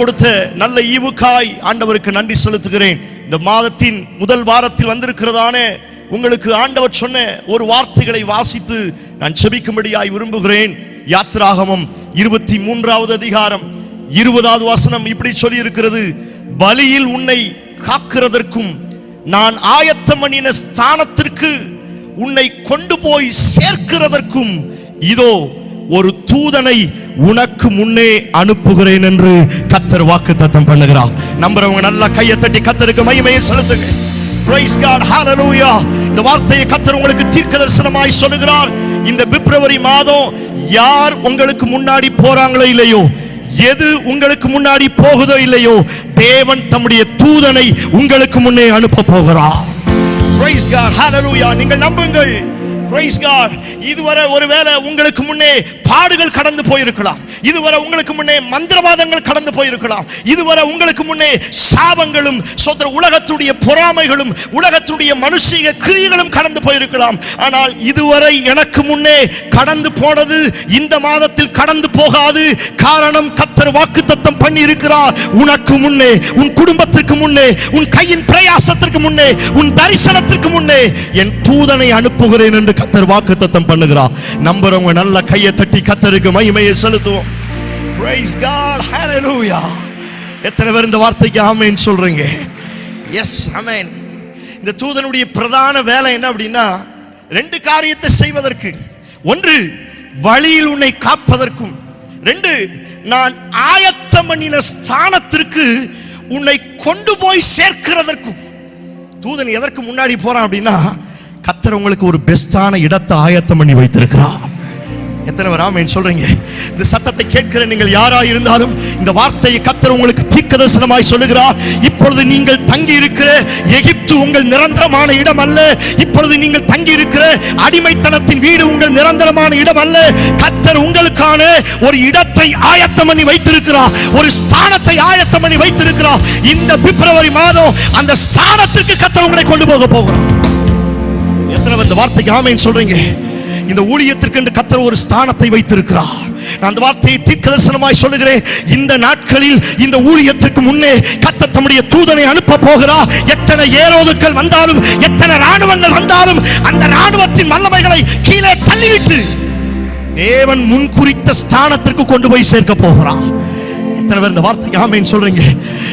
கொடுத்த நல்ல ஈவுக்காய் ஆண்டவருக்கு நன்றி செலுத்துகிறேன். இந்த மாதத்தின் முதல் வாரத்தில் வந்திருக்கிறதான உங்களுக்கு ஆண்டவர் சொன்ன ஒரு வார்த்தைகளை வாசித்து நான் செபிக்கும்படியாய் விரும்புகிறேன். யாத்திராகமம் இருபத்தி மூன்றாவது அதிகாரம் இருபதாவது வசனம் இப்படி சொல்லி இருக்கிறது பலியில் உன்னை காக்கிறதற்கும் நான் ஆயத்தம் பண்ணின ஸ்தானத்திற்கு உன்னை கொண்டு போய் சேர்க்கிறதற்கும் இதோ ஒரு தூதனை உனக்கு முன்னே அனுப்புகிறேன் என்று கத்தர் வாக்கு தத்தம் பண்ணுகிறார். நம்புறவங்க நல்லா கையை தட்டி கத்தருக்கு மகிமையை செலுத்துங்க. Praise God hallelujah. இந்த வார்த்தையை கத்தர் உங்களுக்கு தீர்க்க தரிசனமாய் சொல்லுகிறார். இந்த பிப்ரவரி மாதம் யார் உங்களுக்கு முன்னாடி போறாங்களோ இல்லையோ எது உங்களுக்கு முன்னாடி போகுதோ இல்லையோ தேவன் தம்முடைய தூதனை உங்களுக்கு முன்னே அனுப்ப போகிறார். Praise God hallelujah. நீங்கள் நம்புங்கள். பிரைஸ் காட் இதுவரை ஒருவேளை உங்களுக்கு முன்னே பாடுகள் கடந்து போயிருக்கலாம். இதுவரை உங்களுக்கு முன்னே மந்திரவாதங்கள் கடந்து போயிருக்கலாம். இதுவரை உங்களுக்கு முன்னே சாபங்களும் சொந்த உலகத்துடைய பொறாமைகளும் உலகத்துடைய மனுஷிக கிரியைகளும் கடந்து போயிருக்கலாம். ஆனால் இதுவரை எனக்கு முன்னே கடந்து போனது இந்த மாதத்தில் கடந்து போகாது. காரணம் கத்தர் வாக்கு தத்தம் பண்ணி இருக்கிறார் உனக்கு முன்னே உன் குடும்பத்திற்கு முன்னே உன் கையின் பிரயாசத்திற்கு முன்னே உன் தரிசனத்திற்கு முன்னே என் தூதனை அனுப்புகிறேன் என்று கத்தர் வாக்கு தத்தம் பண்ணுகிறார். நம்புறவங்க நல்ல கையை தட்டி கத்தருக்கு மகிமையை செலுத்துவோம். பிரைஸ் காட் ஹalleluya எத்தனை பேர் இந்த வார்த்தைக்கு ஆமென் சொல்றீங்க? எஸ் ஆமென் இந்த தூதனுடைய பிரதான வேலை என்ன அப்படின்னா ரெண்டு காரியத்தை செய்வதற்கு. ஒன்று வழியில் உன்னை காப்பதற்கும். ரெண்டு நான் ஆயத்தமண்ணின ஸ்தானத்திற்கு உன்னை கொண்டு போய் சேர்க்கிறதற்கும். தூதன் எதற்கு முன்னாடி போறான் அப்படின்னா கத்தர் உங்களுக்கு ஒரு பெஸ்டான இடத்தை ஆயத்தம் பண்ணி வைத்திருக்கிறான் எத்தனை பேர் ஆமேன் சொல்றீங்க? இந்த சத்தத்தை கேட்கிற நீங்கள் யாரா இருந்தாலும் இந்த வார்த்தையை கத்தர் உங்களுக்கு தீக்க தரிசனமாய் சொல்லுகிறார். இப்பொழுது நீங்கள் தங்கி இருக்கிற எகிப்து உங்கள் நிரந்தரமான இடம் அல்ல. இப்பொழுது நீங்கள் தங்கி இருக்கிற அடிமைத்தனத்தின் வீடு உங்கள் நிரந்தரமான இடம் அல்ல. கத்தர் உங்களுக்கான ஒரு இடத்தை ஆயத்தம் பண்ணி வைத்திருக்கிறார். ஒரு ஸ்தானத்தை ஆயத்தம் பண்ணி வைத்திருக்கிறார். இந்த பிப்ரவரி மாதம் அந்த ஸ்தானத்திற்கு கத்தர் உங்களை கொண்டு போக போகிறார். எத்தனை இந்த வார்த்தைக்கு ஆமைன்னு சொல்றீங்க? இந்த ஊழியத்திற்கு என்று கத்தர் ஒரு ஸ்தானத்தை வைத்திருக்கிறார். நான் அந்த வார்த்தையை தீர்க்க தரிசனமாய் சொல்லுகிறேன். இந்த நாட்களில் இந்த ஊழியத்திற்கு முன்னே கத்த தம்முடைய தூதனை அனுப்ப போகிறார் எத்தனை ஏரோதுக்கள் வந்தாலும் எத்தனை ராணுவங்கள் வந்தாலும் அந்த ராணுவத்தின் வல்லமைகளை கீழே தள்ளிவிட்டு தேவன் முன்குறித்த ஸ்தானத்திற்கு கொண்டு போய் சேர்க்க போகிறான் எத்தனை பேர் இந்த வார்த்தைக்கு ஆமைன்னு சொல்றீங்க?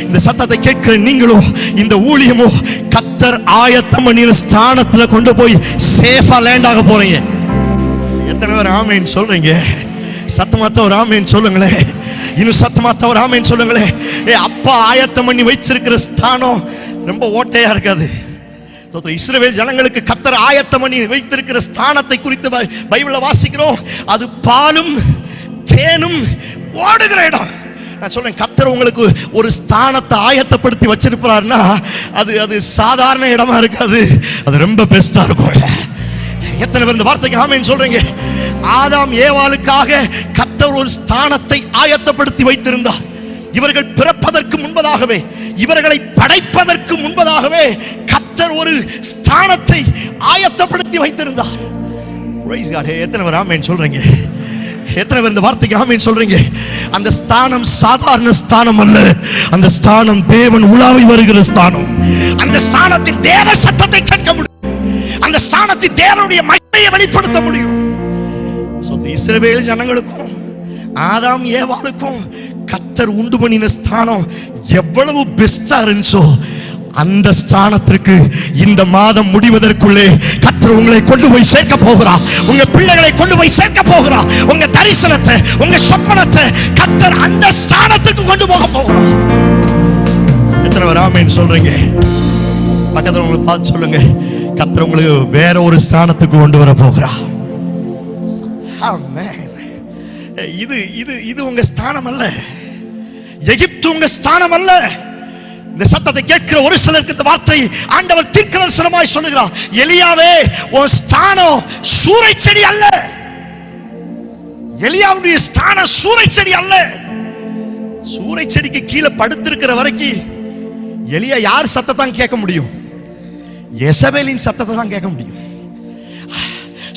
இந்த சத்தத்தை கேட்கிற நீங்களும் இந்த ஊழியமோ கத்தர் ஆயத்தம் பண்ணின ஸ்தானத்துல கொண்டு போய் சேஃபா லேண்ட் ஆக போறீங்க. எத்தனை பேர் ஆமைன்னு சொல்றீங்க? சத்தமாத்த ஒரு ஆமைன்னு சொல்லுங்களேன். இன்னும் சத்தமாத்த ஒரு ஆமைன்னு சொல்லுங்களேன். ஏ அப்பா ஆயத்தம் பண்ணி வச்சிருக்கிற ஸ்தானம் ரொம்ப ஓட்டையா இருக்காது. ஸ்தோத்திரம். இஸ்ரவேல் ஜனங்களுக்கு கத்தர் ஆயத்தம் பண்ணி வைத்திருக்கிற ஸ்தானத்தை குறித்து பை- வாசிக்கிறோம். அது பாலும் தேனும் ஓடுகிற இடம். நான் சொல்றேன் கத்தர் உங்களுக்கு ஒரு ஸ்தானத்தை ஆயத்தப்படுத்தி வச்சிருப்பாருன்னா அது அது சாதாரண இடமா இருக்காது. அது ரொம்ப பெஸ்டா இருக்கும். எத்தனை பேர் இந்த வார்த்தைக்கு ஆமென் சொல்றீங்க? ஆதாம் ஏவாளுக்காக கத்தர் ஒரு ஸ்தானத்தை ஆயத்தப்படுத்தி வைத்திருந்தார். இவர்கள் பிறப்பதற்கு முன்பதாகவே இவர்களை படைப்பதற்கு முன்பதாகவே கத்தர் ஒரு ஸ்தானத்தை ஆயத்தப்படுத்தி வைத்திருந்தார். எத்தனை பேர் ஆமென் சொல்றீங்க? எத்தனை பேர் இந்த வார்த்தைக்கு ஆமென் சொல்றீங்க? அந்த ஸ்தானம் சாதாரண ஸ்தானம் அல்ல. அந்த ஸ்தானம் தேவன் உலாவி வருகிற ஸ்தானம். அந்த ஸ்தானத்தின் தேவ சத்தத்தை கேட்க முடியும். அந்த ஸ்தானத்தில் தேவனுடைய மகிமையை வெளிப்படுத்த முடியும். இஸ்ரவேல் ஜனங்களுக்கும் ஆதாம் ஏவாளுக்கும் கத்தர் உண்டு பண்ணின ஸ்தானம் எவ்வளவு பெஸ்டா இருந்துச்சோ அந்த ஸ்தானத்திற்கு இந்த மாதம் முடிவதற்குள்ளே கத்தர் உங்களை கொண்டு போய் சேர்க்க போகிறார் உங்க பிள்ளைகளை கொண்டு போய் சேர்க்க போகிறார் உங்க தரிசனத்தை உங்க சொப்பனத்தை கத்தர் அந்த ஸ்தானத்துக்கு கொண்டு போக போகிறார் எத்தனை பேர் சொல்றீங்க? பக்கத்துல உங்களை பார்த்து சொல்லுங்க. கத்தர் உங்களுக்கு வேற ஒரு ஸ்தானத்துக்கு கொண்டு வர போகிறார் இது இது இது உங்க ஸ்தானம் அல்ல எகிப்து உங்க ஸ்தானம் அல்ல இந்த சத்தத்தை கேட்கிற ஒரு சிலருக்கு இந்த வார்த்தை ஆண்டவர் தீர்க்கதரிசனமாய் சொல்லுகிறார். எலியாவே உன் ஸ்தானம் சூறை செடி அல்ல. எலியாவுடைய ஸ்தானம் சூறை செடி அல்ல. சூறை செடிக்கு கீழே படுத்திருக்கிற வரைக்கும் எலியா யார் சத்தத்தான் கேட்க முடியும்? எசபேலின் சத்தத்தை தான் கேட்க முடியும்.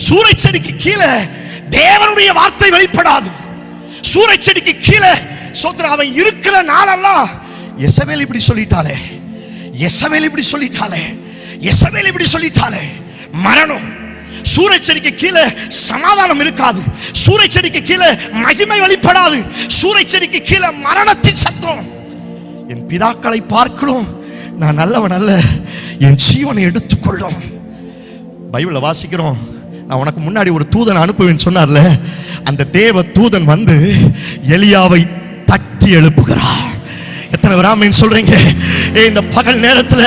சூறை செடிக்கு கீழே தேவனுடைய வார்த்தை வெளிப்படாது. சூறை செடிக்கு கீழே சோத்திரம் அவன் இருக்கிற நாளெல்லாம் எசவேல் இப்படி சொல்லிட்டாலே எசவேல் இப்படி சொல்லிட்டாலே எசவேல் இப்படி சொல்லிட்டாலே மரணம். சூறைச்செடிக்கு கீழே சமாதானம் இருக்காது. சூறைச்செடிக்கு கீழே மகிமை வெளிப்படாது. சூறைச்செடிக்கு கீழே மரணத்தின் சத்தம். என் பிதாக்களை பார்க்கணும். நான் நல்லவன் அல்ல. என் ஜீவனை எடுத்துக்கொள்ளும். பைபிளை வாசிக்கிறோம். நான் உனக்கு முன்னாடி ஒரு தூதன் அனுப்புவேன்னு சொன்னார்ல அந்த தேவ தூதன் வந்து எலியாவை தட்டி எழுப்புகிறார். எத்தனை ராமன் சொல்றீங்க. இந்த பகல் நேரத்துல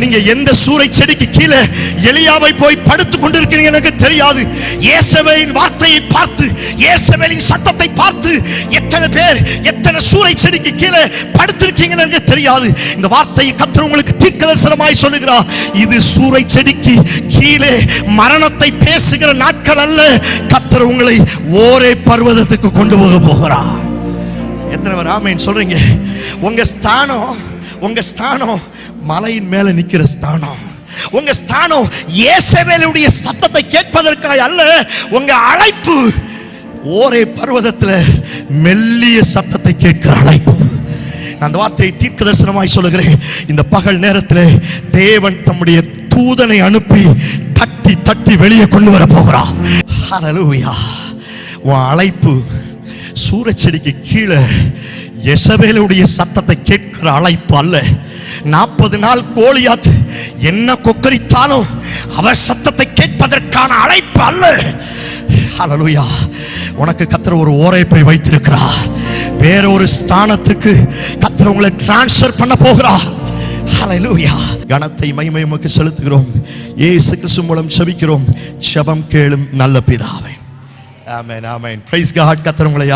நீங்க எந்த சூறை செடிக்கு கீழே எளியாவை போய் படுத்து கொண்டிருக்கிறீங்க எனக்கு தெரியாது. இயேசவேலின் வார்த்தையை பார்த்து இயேசவேலின் சத்தத்தை பார்த்து எத்தனை பேர் எத்தனை சூறை செடிக்கு கீழே படுத்திருக்கீங்கன்னு எனக்கு தெரியாது. இந்த வார்த்தையை கத்தர் உங்களுக்கு தீர்க்கதரிசனமாய் சொல்லுகிறா இது சூறை செடிக்கு கீழே மரணத்தை பேசுகிற நாட்கள் அல்ல. கத்தர் உங்களை ஓரே பர்வதத்துக்கு கொண்டு போக போகிறார். எத்தனை பேர் ஆமைன்னு சொல்றீங்க. உங்க ஸ்தானம் உங்க ஸ்தானம் மலையின் மேல நிக்கிற ஸ்தானம். உங்க ஸ்தானம் இயேசவேலுடைய சத்தத்தை கேட்பதற்காய் அல்ல உங்க அழைப்பு ஓரே பர்வதத்தில் மெல்லிய சத்தத்தை கேட்கிற அழைப்பு. நான் அந்த வார்த்தையை தீர்க்க தரிசனமாய் சொல்லுகிறேன். இந்த பகல் நேரத்தில் தேவன் தம்முடைய தூதனை அனுப்பி தட்டி தட்டி வெளியே கொண்டு வர போகிறார். உன் அழைப்பு சூரச்செடிக்கு கீழே எசபேலுடைய சத்தத்தை கேட்கிற அழைப்பு அல்ல. நாற்பது நாள் கோழியாத் என்ன கொக்கரித்தாலும் அவர் சத்தத்தை கேட்பதற்கான அழைப்பு அல்ல. ஹalleluya உனக்கு கத்திர ஒரு ஓரைப்பை வைத்திருக்கிறா வேற ஒரு ஸ்தானத்துக்கு கத்திர உங்களை டிரான்ஸ்ஃபர் பண்ண போகிறா ஹலலுயா கணத்தை மைமயமுக்கு செலுத்துகிறோம். ஏசு கிறிஸ்து மூலம் செபிக்கிறோம். செபம் கேளும் நல்ல பிதாவை. ஆமேன் ஆமேன் பிரைஸ் காட் கத்திர உங்களை